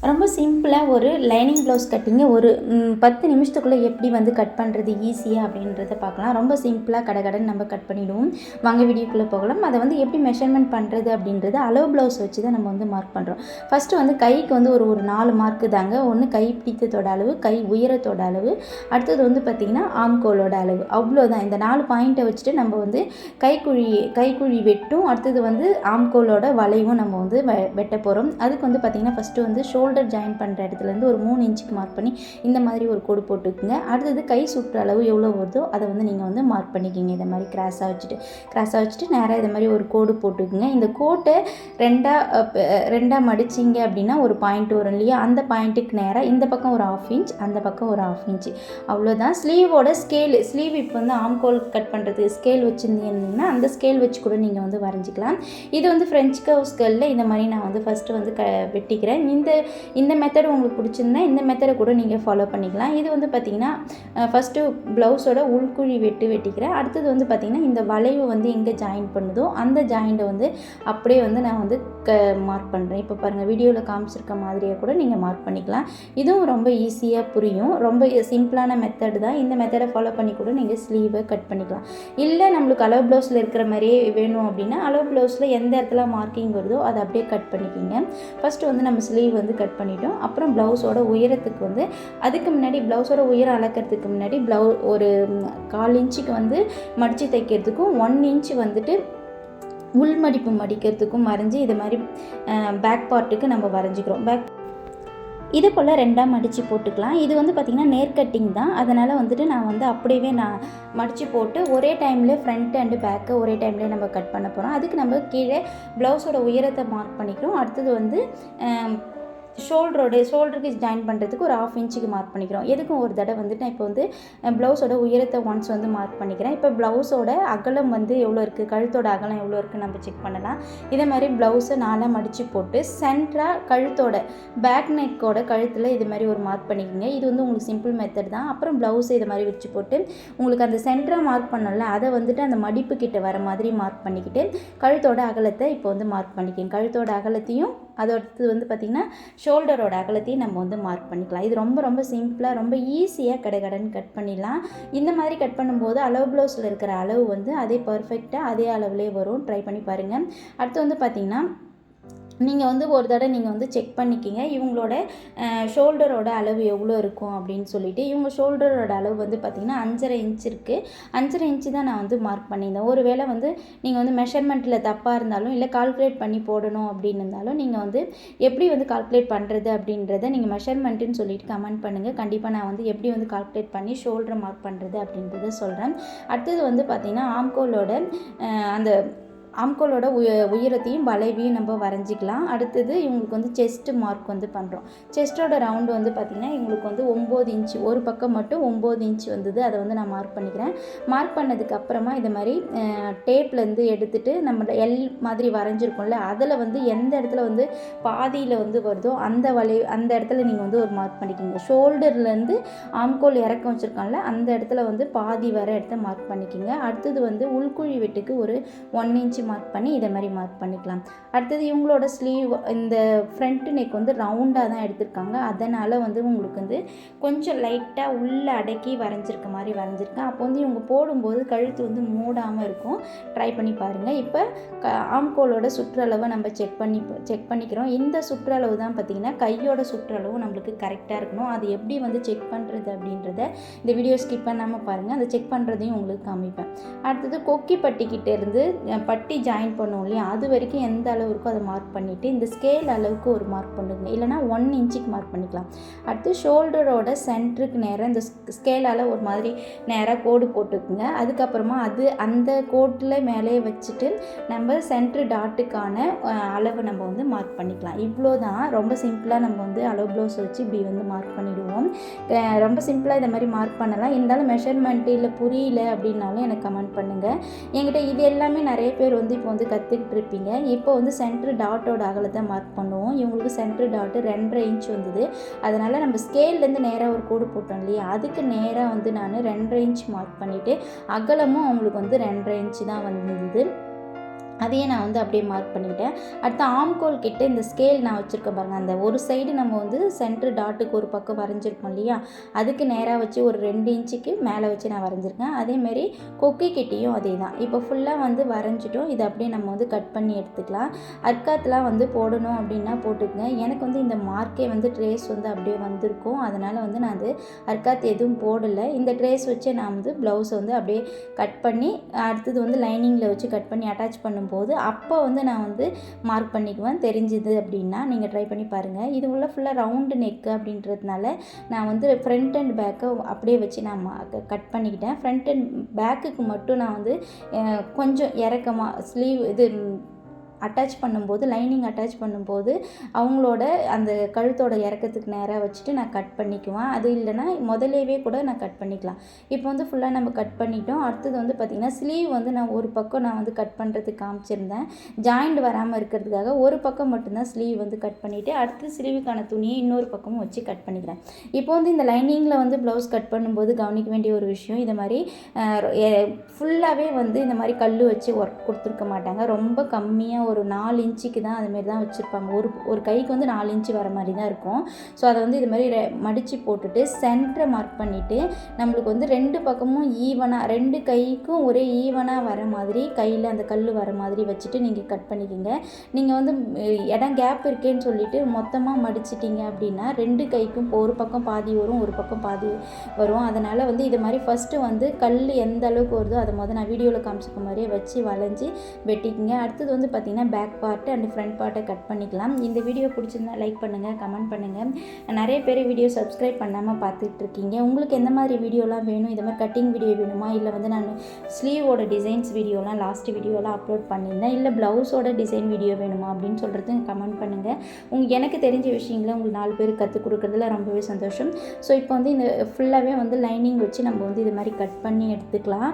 ரொம்ப சிம்பிளாக ஒரு லைனிங் ப்ளவுஸ் கட்டிங்கை. ஒரு பத்து நிமிஷத்துக்குள்ளே எப்படி வந்து கட் பண்ணுறது ஈஸியாக அப்படின்றத பார்க்கலாம். ரொம்ப சிம்பிளாக கடகடன்னு நம்ம கட் பண்ணிவிடுவோம் வாங்க வீடியோக்குள்ளே போகலாம். அதை வந்து எப்படி மெஷர்மெண்ட் பண்ணுறது அப்படின்றத அளவு ப்ளவுஸ் வச்சு தான் நம்ம வந்து மார்க் பண்ணுறோம் ஃபஸ்ட்டு வந்து கைக்கு வந்து ஒரு ஒரு நாலு மார்க்கு தாங்க. ஒன்று கை பிடித்தத்தோட அளவு கை உயரத்தோட அளவு. அடுத்தது வந்து பார்த்திங்கன்னா ஆம்கோலோட அளவு. அவ்வளோதான். இந்த நாலு பாயிண்ட்டை வச்சுட்டு நம்ம வந்து கைக்குழி கைக்குழி வெட்டும். அடுத்தது வந்து ஆம்கோலோட வளைவும் நம்ம வந்து வெ- வெட்ட போகிறோம் அதுக்கு வந்து பார்த்திங்கன்னா ஃபஸ்ட்டு வந்து ஷோல்டர் ஜாயின் பண்ணுற இடத்துலேருந்து ஒரு மூணு இன்ச்சுக்கு மார்க் பண்ணி இந்த மாதிரி ஒரு கோடு போட்டுக்குங்க. அடுத்தது கை சுற்று அளவு எவ்வளோ வருதோ அதை வந்து நீங்கள் வந்து மார்க் பண்ணிக்கிங்க. இதை மாதிரி கிராஸாக வச்சுட்டு கிராஸாக வச்சுட்டு நேராக இதை மாதிரி ஒரு கோடு போட்டுக்குங்க. இந்த கோட்டை ரெண்டாக ரெண்டாக மடிச்சிங்க அப்படின்னா ஒரு பாயிண்ட் வரும் இல்லையா? அந்த பாயிண்ட்டுக்கு நேராக இந்த பக்கம் ஒரு ஆஃப் இன்ச் அந்த பக்கம் ஒரு ஆஃப் இன்ச் அவ்வளோதான். ஸ்லீவோட ஸ்கேல் ஸ்லீவ் இப்போ வந்து ஆம்கோல் கட் பண்ணுறதுக்கு ஸ்கேல் வச்சுருந்தீங்கன்னா அந்த ஸ்கேல் வச்சு கூட நீங்கள் வந்து வரைஞ்சிக்கலாம். இது வந்து ஃப்ரெஞ்ச் கவ் ஸ்கேலில் இந்த மாதிரி நான் வந்து ஃபஸ்ட்டு வந்து க வெட்டிக்கிறேன். இந்த இந்த மெத்தட் உங்களுக்கு பிடிச்சிருந்தா இந்த மெத்தடை கூட நீங்கள் ஃபாலோ பண்ணிக்கலாம். இது வந்து பார்த்திங்கன்னா ஃபஸ்ட்டு ப்ளவுஸோட உள்குழி வெட்டு வெட்டிக்கிறேன் அடுத்தது வந்து பார்த்திங்கன்னா இந்த வளைவு வந்து எங்கே ஜாயின் பண்ணுதோ அந்த ஜாயிண்ட்டை வந்து அப்படியே வந்து நான் வந்து க மார்க் பண்ணுறேன் இப்போ பாருங்கள் வீடியோவில் காமிச்சிருக்க மாதிரியே கூட நீங்கள் மார்க் பண்ணிக்கலாம். இதுவும் ரொம்ப ஈஸியாக புரியும். ரொம்ப சிம்பிளான மெத்தடு தான். இந்த மெத்தடை ஃபாலோ பண்ணி கூட நீங்கள் ஸ்லீவை கட் பண்ணிக்கலாம். இல்லை நம்மளுக்கு அளவு ப்ளவுஸில் இருக்கிற மாதிரியே வேணும் அப்படின்னா அளவு ப்ளவுஸில் எந்த இடத்துல மார்க்கிங் வருதோ அதை அப்படியே கட் பண்ணிக்கிங்க. ஃபஸ்ட்டு வந்து நம்ம ஸ்லீவ் வந்து கட் கட் பண்ணிட்டோம். அப்புறம் ப்ளவுஸோட உயரத்துக்கு வந்து அதுக்கு முன்னாடி ப்ளவுஸோட உயரம் அளக்கிறதுக்கு முன்னாடி ப்ளவு ஒரு கால் இன்ச்சுக்கு வந்து மடித்து தைக்கிறதுக்கும் ஒன் இன்ச் வந்துட்டு உள் மடிப்பு மடிக்கிறதுக்கும் வரைஞ்சி இது மாதிரி பேக் பார்ட்டுக்கு நம்ம வரைஞ்சிக்கிறோம். பேக் இது போல் ரெண்டாக மடித்து போட்டுக்கலாம். இது வந்து பார்த்திங்கன்னா நேர் கட்டிங் தான். அதனால் வந்துட்டு நான் வந்து அப்படியே நான் மடித்து போட்டு ஒரே டைமில் ஃப்ரண்ட் அண்டு பேக்கை ஒரே டைம்லேயே நம்ம கட் பண்ண போகிறோம் அதுக்கு நம்ம கீழே ப்ளவுஸோட உயரத்தை மார்க் பண்ணிக்கிறோம். அடுத்தது வந்து ஷோல்டரோட ஷோல்டருக்கு ஜாயின் பண்ணுறதுக்கு ஒரு ஆஃப் இன்ச்சுக்கு மார்க் பண்ணிக்கிறோம். எதுக்கும் ஒரு தடவை வந்துட்டு நான் இப்போ வந்து ப்ளவுஸோட உயரத்தை ஒன்ஸ் வந்து மார்க் பண்ணிக்கிறேன். இப்போ ப்ளவுஸோட அகலம் வந்து எவ்வளோ இருக்குது கழுத்தோட அகலம் எவ்வளோ இருக்குது நம்ம செக் பண்ணலாம். இதே மாதிரி ப்ளவுஸை நாலாக மடித்து போட்டு சென்ட்ராக கழுத்தோட பேக் நெக்கோட கழுத்தில் இது மாதிரி ஒரு மார்க் பண்ணிக்கோங்க. இது வந்து உங்களுக்கு சிம்பிள் மெத்தட் தான். அப்புறம் ப்ளவுஸை இது மாதிரி வச்சு போட்டு உங்களுக்கு அந்த சென்டராக மார்க் பண்ணல அதை வந்துட்டு அந்த மடிப்பு கிட்ட வர மாதிரி மார்க் பண்ணிக்கிட்டு கழுத்தோட அகலத்தை இப்போ வந்து மார்க் பண்ணிக்கோங்க. கழுத்தோட அகலத்தையும் அதோடது வந்து பார்த்திங்கன்னா ஷோல்டரோட அகலத்தையும் நம்ம வந்து மார்க் பண்ணிக்கலாம். இது ரொம்ப ரொம்ப சிம்பிளாக ரொம்ப ஈஸியாக கடகடன்னு கட் பண்ணிடலாம். இந்த மாதிரி கட் பண்ணும்போது அளவு ப்ளவுஸில் இருக்கிற அளவு வந்து அதே பர்ஃபெக்டாக அதே அளவுலேயே வரும். ட்ரை பண்ணி பாருங்கள் அடுத்து வந்து பார்த்திங்கன்னா நீங்கள் வந்து ஒரு தடவை நீங்கள் வந்து செக் பண்ணிக்கிங்க. இவங்களோட ஷோல்டரோட அளவு எவ்வளோ இருக்கும் அப்படின்னு சொல்லிட்டு. இவங்க ஷோல்டரோட அளவு வந்து பார்த்திங்கன்னா அஞ்சரை இன்ச் இருக்குது அஞ்சரை இன்ச்சு தான் நான் வந்து மார்க் பண்ணியிருந்தேன். ஒரு வேளை வந்து நீங்கள் வந்து மெஷர்மெண்ட்டில் தப்பாக இருந்தாலும் இல்லை கால்குலேட் பண்ணி போடணும் அப்படின்னு இருந்தாலும் நீங்கள் வந்து எப்படி வந்து கால்குலேட் பண்ணுறது அப்படின்றத நீங்கள் மெஷர்மெண்ட்டுன்னு சொல்லிட்டு கமெண்ட் பண்ணுங்கள் கண்டிப்பாக நான் வந்து எப்படி வந்து கால்குலேட் பண்ணி ஷோல்டரை மார்க் பண்ணுறது அப்படின்றத சொல்கிறேன் அடுத்தது வந்து பார்த்திங்கன்னா ஆம்கோலோட அந்த ஆம்கோலோட உய உயரத்தையும் வளைவையும் நம்ம வரைஞ்சிக்கலாம். அடுத்தது இவங்களுக்கு வந்து செஸ்ட்டு மார்க் வந்து பண்ணுறோம் செஸ்ட்டோட ரவுண்டு வந்து பார்த்திங்கன்னா இவங்களுக்கு வந்து ஒம்பது இன்ச்சு ஒரு பக்கம் மட்டும் ஒம்பது இன்ச்சு வந்தது. அதை வந்து நான் மார்க் பண்ணிக்கிறேன். மார்க் பண்ணதுக்கு அப்புறமா இது மாதிரி டேப்லேருந்து எடுத்துகிட்டு நம்ம எல் மாதிரி வரைஞ்சிருக்கோம்ல அதில் வந்து எந்த இடத்துல வந்து பாதியில் வந்து வருதோ அந்த வளை அந்த இடத்துல நீங்கள் வந்து ஒரு மார்க் பண்ணிக்கிங்க. ஷோல்டர்லேருந்து ஆம்கோல் இறக்கம் வச்சுருக்கோம்ல அந்த இடத்துல வந்து பாதி வர இடத்த மார்க் பண்ணிக்கிங்க. அடுத்தது வந்து உள்குழி வெட்டுக்கு ஒரு ஒன் இன்ச் மார்க் பண்ணி இதை மாதிரி மார்க் பண்ணிக்கலாம். அடுத்தது இவங்களோட ஸ்லீவ் இந்த ஃப்ரண்ட் நெக் வந்து ரவுண்டாக தான் எடுத்திருக்காங்க. அதனால் வந்து உங்களுக்கு வந்து கொஞ்சம் லைட்டாக உள்ளே அடக்கி வரைஞ்சிருக்க மாதிரி வரைஞ்சிருக்கேன். அப்போ வந்து இவங்க போடும்போது கழுத்து வந்து மூடாமல் இருக்கும். ட்ரை பண்ணி பாருங்கள் இப்போ க ஆம்கோலோட சுற்றளவை நம்ம செக் பண்ணி செக் பண்ணிக்கிறோம். இந்த சுற்றளவு தான் பார்த்திங்கன்னா கையோட சுற்றளவு நம்மளுக்கு கரெக்டாக இருக்கணும். அது எப்படி வந்து செக் பண்ணுறது அப்படின்றத இந்த வீடியோ ஸ்கிப் பண்ணாமல் பாருங்கள் அந்த செக் பண்ணுறதையும் உங்களுக்கு காமிப்பேன். அடுத்தது கொக்கி பட்டிக்கிட்டேருந்து பட் ஒட்டி ஜாயின் பண்ணுவோம் இல்லையா? அது வரைக்கும் எந்த அளவு இருக்கோ அதை மார்க் பண்ணிவிட்டு இந்த ஸ்கேல் அளவுக்கு ஒரு மார்க் பண்ணுங்க இல்லைனா ஒன் இன்ச்சுக்கு மார்க் பண்ணிக்கலாம். அடுத்து ஷோல்டரோட சென்டருக்கு நேராக இந்த ஸ்கேலால் ஒரு மாதிரி நேராக கோடு போட்டுக்குங்க. அதுக்கப்புறமா அது அந்த கோட்டில் மேலே வச்சுட்டு நம்ம சென்ட்ரு டாட்டுக்கான அளவை நம்ம வந்து மார்க் பண்ணிக்கலாம். இவ்வளோ தான் ரொம்ப சிம்பிளாக நம்ம வந்து அளவு ப்ளவுஸ் வச்சு இப்படி வந்து மார்க் பண்ணிவிடுவோம் ரொம்ப சிம்பிளாக இந்த மாதிரி மார்க் பண்ணலாம். இருந்தாலும் மெஷர்மெண்ட்டு இல்லை புரியல அப்படின்னாலும் எனக்கு கமெண்ட் பண்ணுங்கள் என்கிட்ட இது எல்லாமே நிறைய பேர் வந்து இப்போ வந்து கற்றுக்கிட்டு இருப்பீங்க இப்போ வந்து சென்ட்ரு டாட்டோட அகலத்தை மார்க் பண்ணுவோம். இவங்களுக்கு சென்ட்ரு டாட்டு ரெண்டரை இன்ச் வந்தது. அதனால் நம்ம ஸ்கேல்லேருந்து நேராக ஒரு கோடு போட்டோம் இல்லையா? அதுக்கு நேராக வந்து நான் ரெண்டரை இன்ச் மார்க் பண்ணிவிட்டு அகலமும் அவங்களுக்கு வந்து ரெண்டரை இன்ச்சு தான் வந்தது. அதையே நான் வந்து அப்படியே மார்க் பண்ணிக்கிட்டேன் அடுத்து ஆம்கோல் கிட்ட இந்த ஸ்கேல் நான் வச்சுருக்கேன் பாருங்கள் அந்த ஒரு சைடு நம்ம வந்து சென்ட்ரு டாட்டுக்கு ஒரு பக்கம் வரைஞ்சிருக்கோம் இல்லையா? அதுக்கு நேராக வச்சு ஒரு ரெண்டு இன்ச்சுக்கு மேலே வச்சு நான் வரைஞ்சிருக்கேன். அதேமாரி கொக்கி கிட்டேயும் அதே தான். இப்போ ஃபுல்லாக வந்து வரைஞ்சிட்டோம். இதை அப்படியே நம்ம வந்து கட் பண்ணி எடுத்துக்கலாம். அர்க்காத்தெலாம் வந்து போடணும் அப்படின்னா போட்டுக்கங்க. எனக்கு வந்து இந்த மார்க்கே வந்து ட்ரேஸ் வந்து அப்படியே வந்திருக்கும். அதனால் வந்து நான் அது அர்க்காத் எதுவும் போடலை. இந்த ட்ரேஸ் வச்சு நான் வந்து ப்ளவுஸை வந்து அப்படியே கட் பண்ணி அடுத்தது வந்து லைனிங்கில் வச்சு கட் பண்ணி அட்டாச் போது அப்போ வந்து நான் வந்து மார்க் பண்ணிக்குவேன். தெரிஞ்சுது அப்படின்னா நீங்கள் ட்ரை பண்ணி பாருங்கள் இது உள்ள ஃபுல்லாக ரவுண்டு நெக்கு அப்படின்றதுனால நான் வந்து ஃப்ரண்ட் அண்ட் பேக்கை அப்படியே வச்சு நான் கட் பண்ணிக்கிட்டேன். ஃப்ரண்ட் அண்ட் பேக்குக்கு மட்டும் நான் வந்து கொஞ்சம் இறக்கமாக ஸ்லீவ் இது அட்டாச் பண்ணும்போது லைனிங் அட்டாச் பண்ணும்போது அவங்களோட அந்த கழுத்தோட இறக்கத்துக்கு நேராக வச்சுட்டு நான் கட் பண்ணிக்குவேன். அது இல்லைன்னா முதலேவே கூட நான் கட் பண்ணிக்கலாம். இப்போ வந்து ஃபுல்லாக நம்ம கட் பண்ணிட்டோம். அடுத்தது வந்து பார்த்திங்கன்னா ஸ்லீவ் வந்து நான் ஒரு பக்கம் நான் வந்து கட் பண்ணுறதுக்கு காமிச்சிருந்தேன். ஜாயிண்ட் வராமல் இருக்கிறதுக்காக ஒரு பக்கம் மட்டும்தான் ஸ்லீவ் வந்து கட் பண்ணிவிட்டு அடுத்து ஸ்லீவுக்கான துணியை இன்னொரு பக்கமும் வச்சு கட் பண்ணிக்கிறேன். இப்போ வந்து இந்த லைனிங்கில் வந்து ப்ளவுஸ் கட் பண்ணும்போது கவனிக்க வேண்டிய ஒரு விஷயம் இது மாதிரி ஃபுல்லாகவே வந்து இந்த மாதிரி கல் வச்சு ஒர்க் கொடுத்துருக்க மாட்டாங்க. ரொம்ப கம்மியாக ஒரு நாலு இன்ச்சுக்கு தான் அதுமாரி தான் வச்சுருப்பாங்க. ஒரு ஒரு கைக்கு வந்து நாலு இன்ச்சு வர மாதிரி தான் இருக்கும். ஸோ அதை வந்து இது மாதிரி மடித்து போட்டுட்டு சென்டரை மார்க் பண்ணிவிட்டு நம்மளுக்கு வந்து ரெண்டு பக்கமும் ஈவனாக ரெண்டு கைக்கும் ஒரே ஈவனாக வர மாதிரி கையில் அந்த கல் வர மாதிரி வச்சுட்டு நீங்கள் கட் பண்ணிக்கோங்க. நீங்கள் வந்து இடம் கேப் இருக்கேன்னு சொல்லிட்டு மொத்தமாக மடிச்சிட்டிங்க அப்படின்னா ரெண்டு கைக்கும் இப்போ ஒரு பக்கம் பாதி வரும் ஒரு பக்கம் பாதி வரும். அதனால் வந்து இது மாதிரி ஃபஸ்ட்டு வந்து கல் எந்த அளவுக்கு வருதோ அதை மொதல் நான் வீடியோவில் காமிச்சிக்க மாதிரியே வச்சு வளைஞ்சி வெட்டிக்கிங்க. அடுத்தது வந்து பார்த்திங்கன்னா பேக் பார்ட்டு அண்ட் ஃப்ரண்ட் பார்ட்டை கட் பண்ணிக்கலாம். இந்த வீடியோ பிடிச்சிருந்தா லைக் பண்ணுங்கள் கமெண்ட் பண்ணுங்கள் நிறைய பேர் வீடியோ சப்ஸ்கிரைப் பண்ணாமல் பார்த்துட்டு இருக்கீங்க உங்களுக்கு எந்த மாதிரி வீடியோலாம் வேணும்? இது மாதிரி கட்டிங் வீடியோ வேணுமா? இல்லை வந்து நான் ஸ்லீவோட டிசைன்ஸ் வீடியோலாம் லாஸ்ட் வீடியோலாம் அப்லோட் பண்ணியிருந்தேன். இல்லை ப்ளவுஸோட டிசைன் வீடியோ வேணுமா? அப்படின்னு சொல்கிறது கமெண்ட் பண்ணுங்கள் உங்கள் எனக்கு தெரிஞ்ச விஷயங்களை உங்களுக்கு நாலு பேர் கற்றுக் கொடுக்குறதுல ரொம்பவே சந்தோஷம். ஸோ இப்போ வந்து இந்த ஃபுல்லாகவே வந்து லைனிங் வச்சு நம்ம வந்து இது மாதிரி கட் பண்ணி எடுத்துக்கலாம்.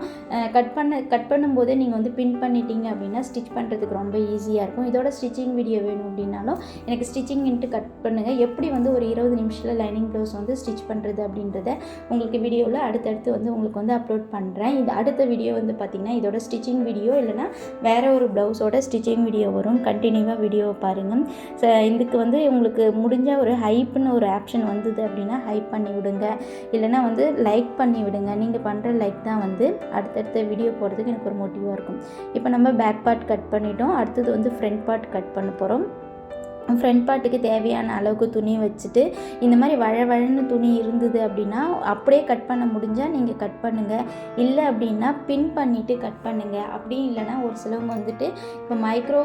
கட் பண்ண கட் பண்ணும்போதே நீங்கள் வந்து பின் பண்ணிட்டீங்க அப்படின்னா ஸ்டிச் பண்ணுறதுக்கு ரொம்ப ஈஸியாக இருக்கும். இதோட ஸ்டிச்சிங் வீடியோ வேணும் அப்படின்னாலும் எனக்கு ஸ்டிச்சிங் இன்ட்டு கட் பண்ணுங்கள் எப்படி வந்து ஒரு இருபது நிமிஷத்தில் லைனிங் ப்ளவுஸ் வந்து ஸ்டிச் பண்ணுறது அப்படின்றத உங்களுக்கு வீடியோவில் அடுத்தடுத்து வந்து உங்களுக்கு வந்து அப்லோட் பண்ணுறேன் இது அடுத்த வீடியோ வந்து பார்த்திங்கன்னா இதோட ஸ்டிச்சிங் வீடியோ இல்லைனா வேறு ஒரு ப்ளவுஸோட ஸ்டிச்சிங் வீடியோ வரும். கண்டினியூவாக வீடியோ பாருங்கள் ஸோ இதுக்கு வந்து உங்களுக்கு முடிஞ்ச ஒரு ஹைப்னு ஒரு ஆப்ஷன் வந்தது அப்படின்னா ஹைப் பண்ணி விடுங்க. இல்லைனா வந்து லைக் பண்ணி விடுங்க. நீங்கள் பண்ணுற லைக் தான் வந்து அடுத்தடுத்த வீடியோ போடுறதுக்கு எனக்கு ஒரு மோட்டிவாக இருக்கும். இப்போ நம்ம பேக் பார்ட் கட் பண்ணிட்டோம். அடுத்தது வந்து ஃப்ரண்ட் பார்ட் கட் பண்ண போகிறோம் ஃப்ரண்ட் பார்ட்டுக்கு தேவையான அளவுக்கு துணி வச்சுட்டு இந்த மாதிரி வழ வழன்னு துணி இருந்தது அப்படின்னா அப்படியே கட் பண்ண முடிஞ்சால் நீங்கள் கட் பண்ணுங்கள் இல்லை அப்படின்னா பின் பண்ணிவிட்டு கட் பண்ணுங்கள் அப்படின்னு இல்லைன்னா ஒரு சிலவங்க வந்துட்டு இப்போ மைக்ரோ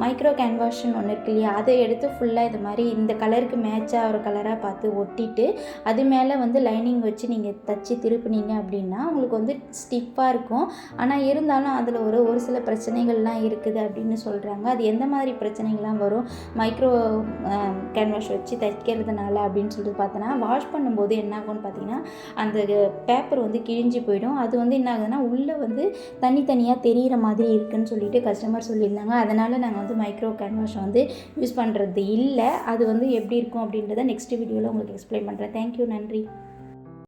மைக்ரோ கேன்வாஷன் ஒன்று இருக்கு இல்லையா? அதை எடுத்து ஃபுல்லாக இது மாதிரி இந்த கலருக்கு மேட்சாக ஒரு கலராக பார்த்து ஒட்டிட்டு அது மேலே வந்து லைனிங் வச்சு நீங்கள் தச்சு திருப்புனீங்க அப்படின்னா உங்களுக்கு வந்து ஸ்டிஃபாக இருக்கும். ஆனால் இருந்தாலும் அதில் ஒரு ஒரு சில பிரச்சனைகள்லாம் இருக்குது அப்படின்னு சொல்கிறாங்க அது எந்த மாதிரி பிரச்சனைகள்லாம் வரும்? மைக்ரோ கேன்வாஷ் வச்சு தைக்கிறதுனால அப்படின்னு சொல்லிட்டு பார்த்தோன்னா வாஷ் பண்ணும்போது என்ன ஆகும்னு பார்த்தீங்கன்னா அந்த பேப்பர் வந்து கிழிஞ்சு போயிடும். அது வந்து என்ன ஆகுதுன்னா உள்ளே வந்து தனித்தனியாக தெரிகிற மாதிரி இருக்குதுன்னு சொல்லிட்டு கஸ்டமர் சொல்லியிருந்தாங்க. அதனால் நாங்கள் வந்து மைக்ரோ கேன்வாஷை வந்து யூஸ் பண்ணுறது இல்லை. அது வந்து எப்படி இருக்கும் அப்படின்றத நெக்ஸ்ட் வீடியோவில் உங்களுக்கு எக்ஸ்பிளைன் பண்ணுறேன் தேங்க்யூ நன்றி.